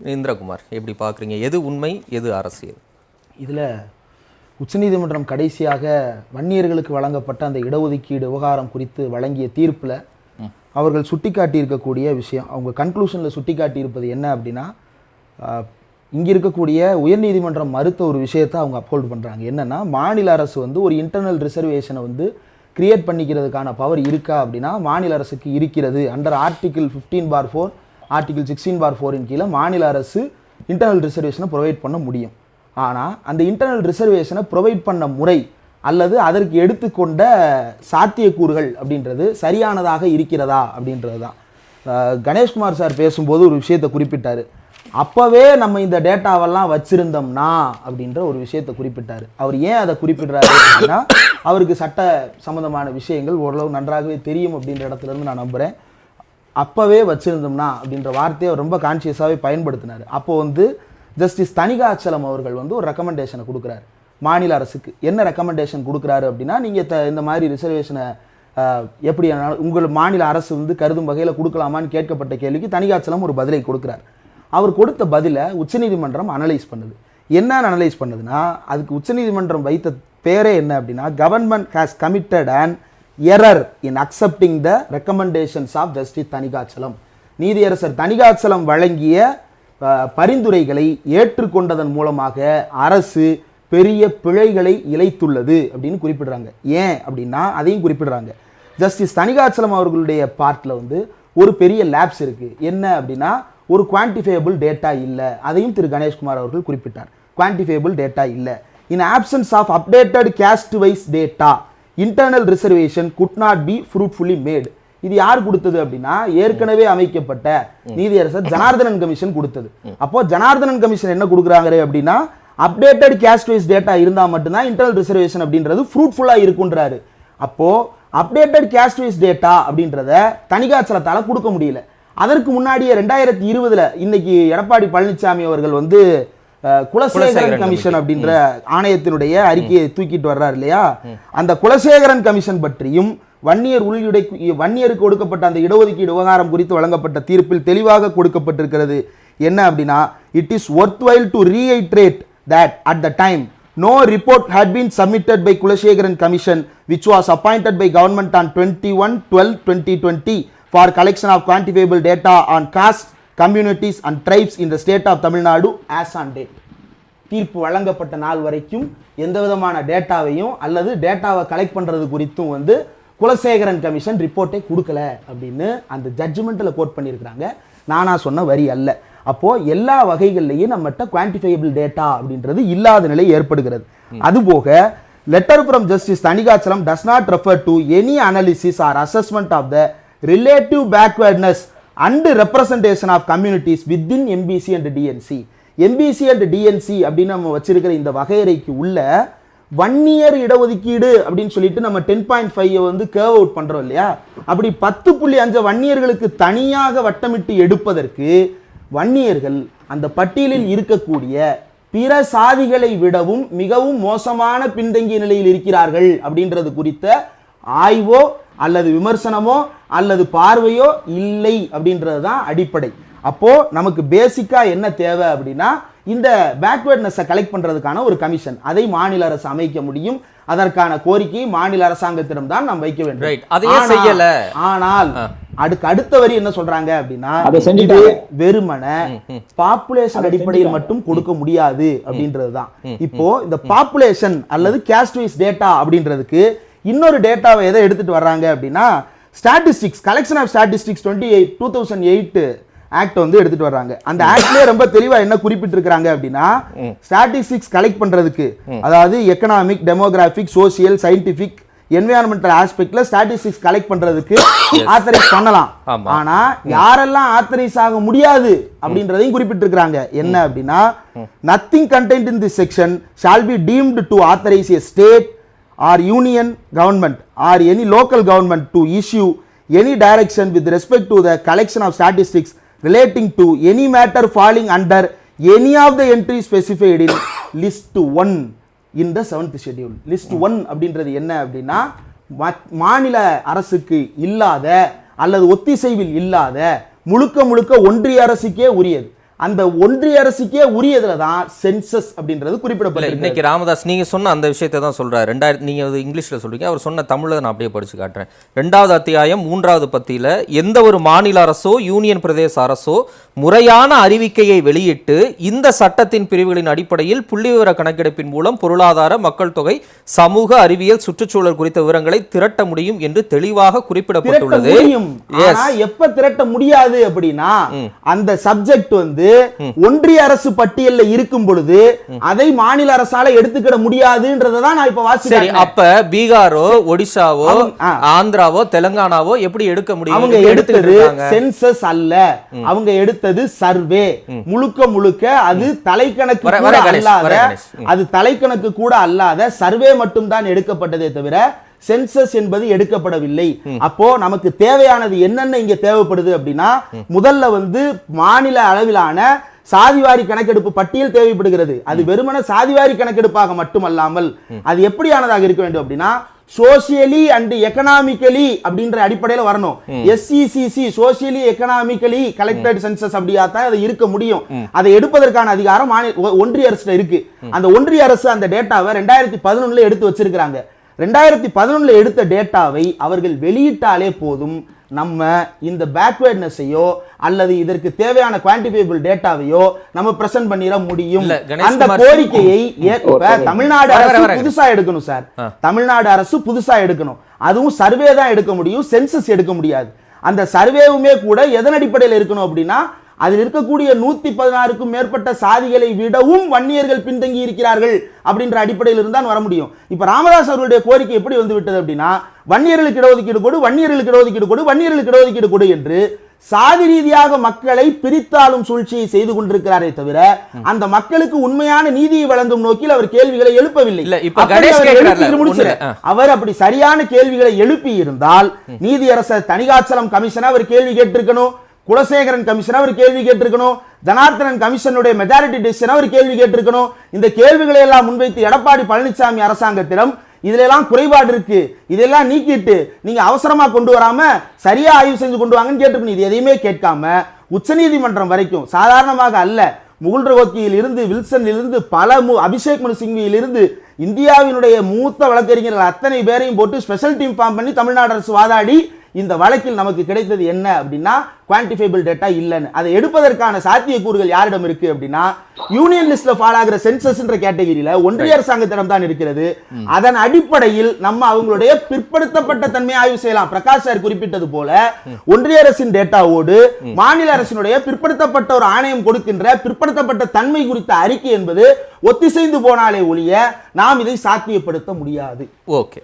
இந்திரகுமார் எப்படி பார்க்குறீங்க? எது உண்மை எது அரசியல்? இதில் உச்சநீதிமன்றம் கடைசியாக வன்னியர்களுக்கு வழங்கப்பட்ட அந்த இடஒதுக்கீடு விவகாரம் குறித்து வழங்கிய தீர்ப்பில் அவர்கள் சுட்டிக்காட்டி இருக்கக்கூடிய விஷயம் அவங்க கன்க்ளூஷனில் சுட்டிக்காட்டி இருப்பது என்ன அப்படின்னா இங்கே இருக்கக்கூடிய உயர்நீதிமன்றம் மறுத்த ஒரு விஷயத்தை அவங்க அப்ஹோல்ட் பண்ணுறாங்க என்னன்னா மாநில அரசு வந்து ஒரு இன்டர்னல் ரிசர்வேஷனை வந்து கிரியேட் பண்ணிக்கிறதுக்கான பவர் இருக்கா அப்படின்னா மாநில அரசுக்கு இருக்கிறது. Under article fifteen bar four article sixteen bar foreign கீழே மாநில அரசு இன்டர்னல் ரிசர்வேஷனை ப்ரொவைட் பண்ண முடியும். ஆனால் அந்த இன்டர்னல் ரிசர்வேஷனை ப்ரொவைட் பண்ண முறை அல்லது அதற்கு எடுத்துக்கொண்ட சாத்தியக்கூறுகள் அப்படின்றது சரியானதாக இருக்கிறதா அப்படின்றது தான் கணேஷ்குமார் சார் பேசும்போது ஒரு விஷயத்தை குறிப்பிட்டார். அப்போவே நம்ம இந்த டேட்டாவெல்லாம் வச்சுருந்தோம்னா அப்படின்ற ஒரு விஷயத்தை குறிப்பிட்டார். அவர் ஏன் அதை குறிப்பிடுறாரு அப்படின்னா அவருக்கு சட்ட சம்மந்தமான விஷயங்கள் ஓரளவு நன்றாகவே தெரியும் அப்படின்ற இடத்துலேருந்து நான் நம்புகிறேன் அப்போவே வச்சுருந்தோம்னா அப்படின்ற வார்த்தையை ரொம்ப கான்சியஸாகவே பயன்படுத்தினார். அப்போ வந்து ஜஸ்டிஸ் தனிகாச்சலம் அவர்கள் வந்து ஒரு ரெக்கமெண்டேஷனை கொடுக்குறாரு. மாநில அரசுக்கு. என்ன ரெக்கமெண்டேஷன் கொடுக்குறாரு அப்படின்னா நீங்கள் இந்த மாதிரி ரிசர்வேஷனை எப்படி உங்கள் மாநில அரசு வந்து கருதும் வகையில் கொடுக்கலாமான்னு கேட்கப்பட்ட கேள்விக்கு தனிகாச்சலம் ஒரு பதிலை கொடுக்குறார். அவர் கொடுத்த பதிலை உச்சநீதிமன்றம் அனலைஸ் பண்ணுது. என்ன அனலைஸ் பண்ணுதுன்னா அதுக்கு உச்சநீதிமன்றம் வைத்த பேரே என்ன அப்படின்னா government has committed and error in accepting the recommendations of justice Thanikachalam நீதியரசர் தனிகாச்சலம் வழங்கிய பரிந்துரைகளை ஏற்றுக்கொண்டதன் மூலமாக அரசு பெரிய பிழைகளை இழைத்துள்ளது அப்படின்னு குறிப்பிடுறாங்க. ஏன் அப்படின்னா அதையும் குறிப்பிடுறாங்க. ஜஸ்டிஸ் தணிகாச்சலம் அவர்களுடைய பார்ட்டில் வந்து ஒரு பெரிய லேப்ஸ் இருக்குது என்ன அப்படின்னா ஒரு குவான்டிஃபையபிள் டேட்டா இல்லை. அதையும் திரு கணேஷ்குமார் அவர்கள் குறிப்பிட்டார். குவான்டிஃபையபிள் டேட்டா இல்லை. In absence of updated caste wise data internal reservation could not be fruitfully made இது யார் கொடுத்தது அப்படின்னா ஏற்கனவே அமைக்கப்பட்ட நீதியரசர் ஜனார்தனன் கமிஷன் கொடுத்தது. அப்போ ஜனார்தனன் கமிஷன் என்ன கொடுக்குறாங்க அப்படின்னா அப்டேட்டட் caste வைஸ் டேட்டா இருந்தா மட்டும்தான் இன்டர்னல் ரிசர்வேஷன் அப்படின்றது ஃப்ரூட்ஃபுல்லா இருக்குன்றாரு. அப்போ அப்டேட்டட் caste வைஸ் டேட்டா அப்படின்றத தனிகாச்சலத்தால கொடுக்க முடியல. அதற்கு முன்னாடியே ரெண்டாயிரத்தி இருபதுல இன்னைக்கு எடப்பாடி பழனிசாமி அவர்கள் வந்து குலசேகரன் குலசேகரன் கமிஷன் அப்படின்ற ஆணையத்தினுடைய அறிக்கையை தூக்கிட்டு வர்றாரு இல்லையா? அந்த குலசேகரன் கமிஷன் பற்றியும் வன்னியர் உள்ளிடை வன்னியருக்கு கொடுக்கப்பட்ட அந்த இடஒதுக்கீடு விவகாரம் குறித்து வழங்கப்பட்ட தீர்ப்பில் தெளிவாக கொடுக்கப்பட்டிருக்கிறது. என்ன அப்படின்னா it is worthwhile to reiterate that at the time No report had been submitted by Kulashekaran Commission, which was appointed by government on 21-12-2020 for collection of quantifiable data on caste, communities and tribes in the state of Tamil Nadu as on date. தீர்ப்பு வழங்கப்பட்ட நாள் வரைக்கும் எந்த விதமான டேட்டாவையும் அல்லது டேட்டாவை collect பண்ணுறது குறித்தும் வந்து குலசேகரன் கமிஷன் ரிப்போர்ட்டே கொடுக்கல அப்படின்னு அந்த ஜட்ஜ்மெண்ட்டில் கோட் பண்ணியிருக்கிறாங்க. நானா சொன்ன வரி அல்ல. அப்போ எல்லா வகைகள்லையும் நம்மகிட்ட குவான்டிஃபையபிள் டேட்டா அப்படின்றது இல்லாத நிலை ஏற்படுகிறது. அதுபோக letter from justice Thanikachalam does not refer to any analysis or assessment of the relative backwardness and representation of communities within MBC and DNC MBC and DNC அப்படின்னு நம்ம வச்சிருக்கிற இந்த வகையறைக்கு உள்ள வன்னியர் இடஒதுக்கீடு அப்படின்னு சொல்லிட்டு நம்ம டென் பாயிண்ட் ஃபைவ் வந்து கேர்வ் அவுட் பண்றோம் இல்லையா? அப்படி பத்து புள்ளி அஞ்சு வன்னியர்களுக்கு தனியாக வட்டமிட்டு எடுப்பதற்கு வன்னியர்கள் அந்த பட்டியலில் இருக்கக்கூடிய பிற சாதிகளை விடவும் மிகவும் மோசமான பின்தங்கிய நிலையில் இருக்கிறார்கள் அப்படின்றது குறித்த ஆய்வோ அல்லது விமர்சனமோ அல்லது பார்வையோ இல்லை அப்படின்றது தான் அடிப்படை. அப்போ நமக்கு பேசிக்கா என்ன தேவை அப்படின்னா இந்த பேக்வேர்ட்னஸை கலெக்ட் பண்றதுக்கான ஒரு கமிஷன் அதை மாநில அரசு அமைக்க முடியும். அதற்கான கோரிக்கையை மாநில அரசாங்கத்திடம் தான் நாம் வைக்க வேண்டும். ஆனால்- செய்யல. ஆனால் அதுக்கு அடுத்த வரி என்ன சொல்றாங்க அப்படின்னா. வெறுமன பாப்புலேஷன் அடிப்படையில் மட்டும் கொடுக்க முடியாது அப்படின்றது தான் இப்போ இந்த பாப்புலேஷன் அல்லது caste வைஸ் டேட்டா அப்படின்றதுக்கு இன்னொரு டேட்டாவை எதை எடுத்துட்டு வர்றாங்க அப்படின்னா statistics collection of statistics twenty eight two thousand eight act வந்து எடுத்துட்டு வர்றாங்க. அந்த ஆக்ட்லயே ரொம்ப தெளிவா என்ன குறிப்பிட்டிருக்கிறாங்க அப்படின்னா ஸ்டாட்டிஸ்டிக்ஸ் கலெக்ட் பண்றதுக்கு அதாவது economic demographic social scientific environmental ஆஸ்பெக்ட்ல statistics collect பண்றதுக்கு ஆத்தரைஸ் பண்ணலாம். ஆனா யாரெல்லாம் ஆத்தரைஸ் ஆக முடியாது அப்படின்றதையும் குறிப்பிட்டிருக்கிறாங்க. என்ன அப்படின்னா nothing contained in this section shall be deemed to authorise a state or union government or any local government to issue any direction with respect to the collection of statistics relating to any matter falling under any of the entry specified in list one in the seventh schedule list one அப்படின்றது என்ன அப்படின்னா மத்- மாநில அரசுக்கு இல்லாத அல்லது ஒத்திசைவில் இல்லாத முழுக்க முழுக்க ஒன்றிய அரசுக்கே உரியது. அந்த ஒன்றிய அரசுக்கே உரியதுல தான் சென்சஸ் அப்படின்றது இல்ல குறிப்பிடப்பட்டிருக்கு இன்னைக்கு ராமதாஸ் நீங்க சொன்ன அந்த விஷயத்தை தான் சொல்றாரு. ரெண்டாயிரத்தி நீங்க இங்கிலீஷ்ல சொல்றீங்க. அவர் சொன்ன தமிழ்ல நான் அப்படியே படிச்சு காட்டுறேன். ரெண்டாவது அத்தியாயம் மூன்றாவது பத்தியில எந்த ஒரு மாநில அரசோ யூனியன் பிரதேச அரசோ முறையான அறிவிக்கையை வெளியிட்டு இந்த சட்டத்தின் பிரிவுகளின் அடிப்படையில் புள்ளிவிவர கணக்கெடுப்பின் மூலம் பொருளாதார மக்கள் தொகை சமூக அறிவியல் சுற்றுச்சூழல் குறித்த விவரங்களை திரட்ட முடியும் என்று தெளிவாக குறிப்பிடப்பட்டுள்ளது. எப்ப திரட்ட முடியாது அப்படின்னா அந்த சப்ஜெக்ட் வந்து ஒன்றிய அரசு பட்டியல்ல இருக்கும் பொழுது அதை மாநில அரசால எடுத்துக்கிட முடியாதுன்றதை தான் நான் இப்ப வாசிக்கிறேன். அப்ப பீகாரோ ஒடிசாவோ. ஆந்திராவோ தெலுங்கானாவோ எப்படி எடுக்க முடியும்? அவங்க எடுத்தது? சென்சஸ் அல்ல. அவங்க எடுத்தது சர்வே முழுக்க முழுக்க அது தலைக்கணக்கு கூட அல்லாத. அது தலைக்கணக்கு கூட அல்லாத சர்வே மட்டும் தான் எடுக்கப்பட்டதே தவிர சென்சஸ் என்பது எடுக்கப்படவில்லை. அப்போ நமக்கு தேவையானது என்னென்ன இங்க தேவைப்படுது அப்படின்னா முதல்ல வந்து மாநில அளவிலான சாதிவாரி கணக்கெடுப்பு பட்டியல் தேவைப்படுகிறது. அது வெறுமன சாதிவாரி கணக்கெடுப்பாக மட்டுமல்லாமல் அது எப்படியானதாக இருக்க வேண்டும் அப்படின்னா சோசியலி அண்ட் எக்கனாமிக்கலி அப்படின்ற அடிப்படையில் வரணும். SCCC socially economically collected census அப்படியா தான் அது இருக்க முடியும். அதை எடுப்பதற்கான அதிகாரம் மாநில ஒன்றிய அரசுல இருக்கு. அந்த ஒன்றிய அரசு அந்த டேட்டாவை ரெண்டாயிரத்தி பதினொன்னுல எடுத்து வச்சிருக்கிறாங்க. ரெண்டாயிரத்தி பதினொன்னுல எடுத்த டேட்டாவை அவர்கள் வெளியிட்டாலே போதும் நம்ம இந்த பேக்வேர்ட்னஸையோ அல்லது இதற்கு தேவையான குவான்டிஃபைபிள் டேட்டாவையோ நம்ம பிரசன்ட் பண்ணிட முடியும். அந்த கோரிக்கையை தமிழ்நாடு அரசு. புதுசா எடுக்கணும் சார். தமிழ்நாடு அரசு புதுசா எடுக்கணும். அதுவும் சர்வே தான் எடுக்க முடியும் சென்சஸ் எடுக்க முடியாது. அந்த சர்வேவுமே கூட எதன் அடிப்படையில் இருக்கணும் அப்படின்னா அதில் இருக்கக்கூடிய நூத்தி பதினாறுக்கும் மேற்பட்ட சாதிகளை விடவும் வன்னியர்கள் பின்தங்கி இருக்கிறார்கள் அப்படின்ற அடிப்படையில் இருந்தால் வர முடியும். இப்ப ராமதாஸ் அவர்களுடைய கோரிக்கை எப்படி வந்து விட்டது அப்படின்னா வன்னியர்களுக்கு இடஒதுக்கீடு கொடு வன்னியர்களுக்கு இடஒதுக்கீடு கொடு வன்னியர்களுக்கு இடஒதுக்கீடு கொடு என்று சாதி ரீதியாக மக்களை பிரித்தாளும் சூழ்ச்சியை செய்து கொண்டிருக்கிறாரே தவிர அந்த மக்களுக்கு உண்மையான நீதியை வழங்கும் நோக்கில் அவர் கேள்விகளை எழுப்பவில்லை. அவர் அப்படி சரியான கேள்விகளை எழுப்பி இருந்தால் நீதியரசர் தணிகாச்சலம் கமிஷன் அவர் கேள்வி கேட்டிருக்கணும். குலசேகரன் கமிஷன் அவர் கேள்வி கேட்டிருக்கணும். ஜனார்த்தனன் கமிஷனுடைய மெஜாரிட்டி டிசிஷன் அவர் கேள்வி கேட்டிருக்கணும். இந்த கேள்விகளை எல்லாம் முன்வைத்து எடப்பாடி பழனிசாமி அரசாங்கத்திடம் இதிலெல்லாம் குறைபாடு இருக்கு. இதெல்லாம் நீக்கிட்டு நீங்க அவசரமா கொண்டு வராம சரியா ஆய்வு செஞ்சு கொண்டு வாங்கன்னு கேட்டுக்கணும் இது எதையுமே கேட்காம உச்சநீதிமன்றம் வரைக்கும் சாதாரணமாக அல்ல. முகல்ரோக்கியில் இருந்து வில்சன் இருந்து பல மு அபிஷேக் மனு சிங்வியில் இருந்து இந்தியாவினுடைய மூத்த வழக்கறிஞர்கள் அத்தனை பேரையும் போட்டு ஸ்பெஷல் டீம் ஃபார்ம் பண்ணி தமிழ்நாடு அரசு வாதாடி இந்த வழக்கில் நமக்கு கிடைத்தது என்ன அப்படின்னா குவான்டிஃபைபிள் டேட்டா இல்லைன்னு. அதை எடுப்பதற்கான சாத்தியக்கூறுகள் யாரிடம் இருக்கு அப்படின்னா யூனியன் லிஸ்ட்ல ஃபால் ஆகிற சென்சஸ்ன்ற கேட்டகரியில ஒன்றிய அரசாங்கத்திடம் தான் இருக்கிறது. அதன் அடிப்படையில் நம்ம அவங்களுடைய பிற்படுத்தப்பட்ட தன்மையை ஆய்வு செய்யலாம். பிரகாஷ் சார் குறிப்பிட்டது போல ஒன்றிய அரசின் டேட்டாவோடு மாநில அரசினுடைய பிற்படுத்தப்பட்ட ஒரு ஆணையம் கொடுக்கின்ற பிற்படுத்தப்பட்ட தன்மை குறித்த அறிக்கை என்பது ஒத்திசைந்து போனாலே ஒழிய நாம் இதை சாத்தியப்படுத்த முடியாது. ஓகே.